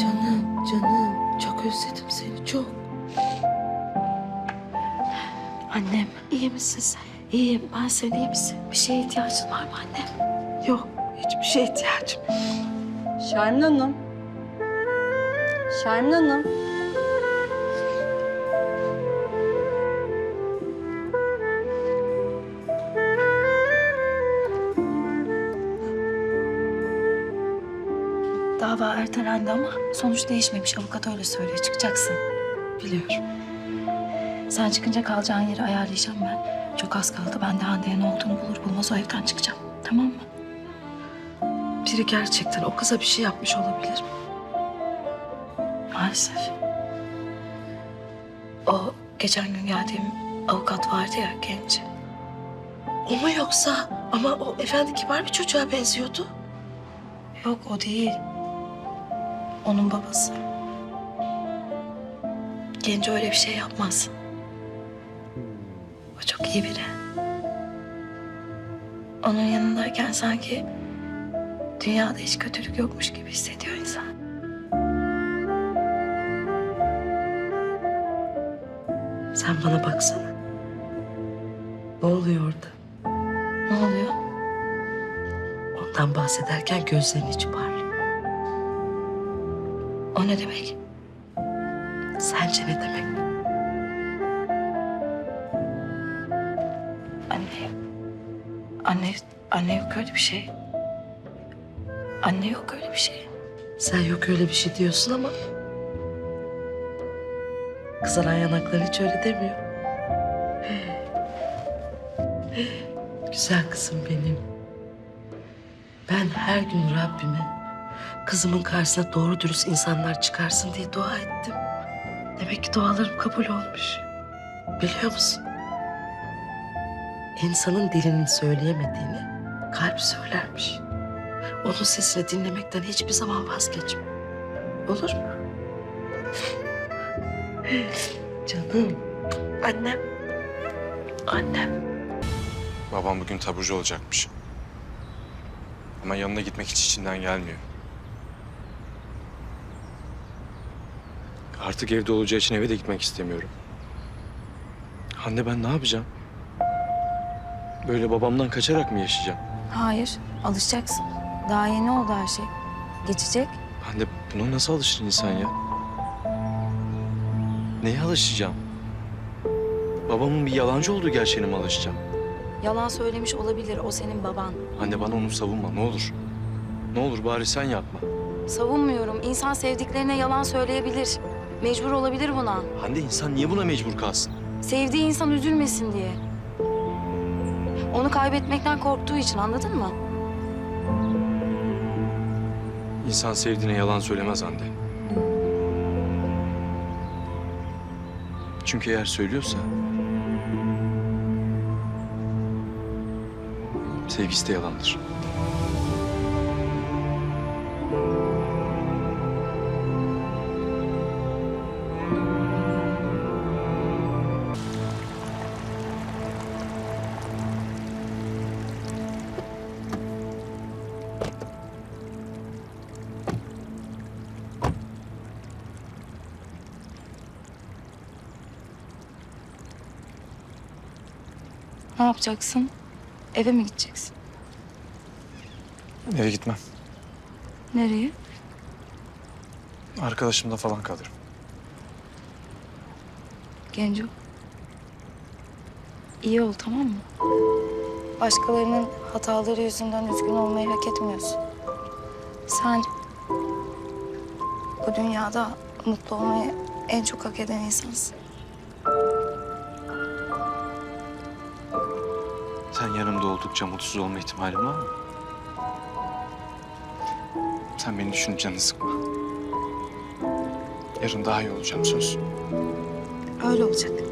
Canım, canım. Çok özledim seni, çok. Annem. iyi misin sen? İyiyim, ben sen iyi misin? Bir şeye ihtiyacın var mı annem? Yok, hiçbir şeye ihtiyacım yok. Şermin Hanım. Şermin Hanım. Dava ertelendi ama sonuç değişmemiş. Avukat öyle söylüyor. Çıkacaksın. Biliyorum. Sen çıkınca kalacağın yeri ayarlayacağım ben. Çok az kaldı. Ben de Hande'ye ne olduğunu bulur bulmaz o evden çıkacağım. Tamam mı? Biri gerçekten o kıza bir şey yapmış olabilir? Maalesef. O geçen gün geldiğim avukat vardı ya genç. O mu yoksa? Ama o efendi kibar bir çocuğa benziyordu. Yok o değil. Onun babası. Genç öyle bir şey yapmaz. O çok iyi biri. Onun yanındayken sanki dünyada hiç kötülük yokmuş gibi hissediyor insan. Sen bana baksana. Ne oluyor orada? Ne oluyor? Ondan bahsederken gözlerin içi parlıyor. O ne demek? Sence ne demek? Anne. Anne, anne yok öyle bir şey. Anne yok öyle bir şey. Sen yok öyle bir şey diyorsun ama... Kızaran yanakları hiç öyle demiyor. Güzel kızım benim. Ben her gün Rabbime kızımın karşısına doğru dürüst insanlar çıkarsın diye dua ettim. Demek ki dualarım kabul olmuş. Biliyor musun? İnsanın dilinin söyleyemediğini kalp söylermiş. Onun sesini dinlemekten hiçbir zaman vazgeçme. Olur mu? Canım. Annem. Annem. Babam bugün taburcu olacakmış. Ama yanına gitmek hiç içinden gelmiyor. Artık evde olacağı için eve de gitmek istemiyorum. Anne ben ne yapacağım? Böyle babamdan kaçarak mı yaşayacağım? Hayır, alışacaksın. Daha yeni oldu her şey. Geçecek. Anne buna nasıl alışır insan ya? Neye alışacağım? Babamın bir yalancı olduğu gerçeğine mi alışacağım? Yalan söylemiş olabilir, o senin baban. Anne bana onu savunma ne olur. Ne olur bari sen yapma. Savunmuyorum. İnsan sevdiklerine yalan söyleyebilir. Mecbur olabilir buna. Hande insan niye buna mecbur kalsın? Sevdiği insan üzülmesin diye. Onu kaybetmekten korktuğu için anladın mı? İnsan sevdiğine yalan söylemez Hande. Çünkü eğer söylüyorsa... Sevgisi de yalandır. Ne yapacaksın? Eve mi gideceksin? Eve gitmem. Nereye? Arkadaşımda falan kalırım. Genco. İyi ol tamam mı? Başkalarının hataları yüzünden üzgün olmayı hak etmiyorsun. Sen bu dünyada mutlu olmayı en çok hak eden insansın. Sen yanımda oldukça mutsuz olma ihtimalim var mı? Sen beni düşünüp canını sıkma. Yarın daha iyi olacağım söz. Öyle olacak.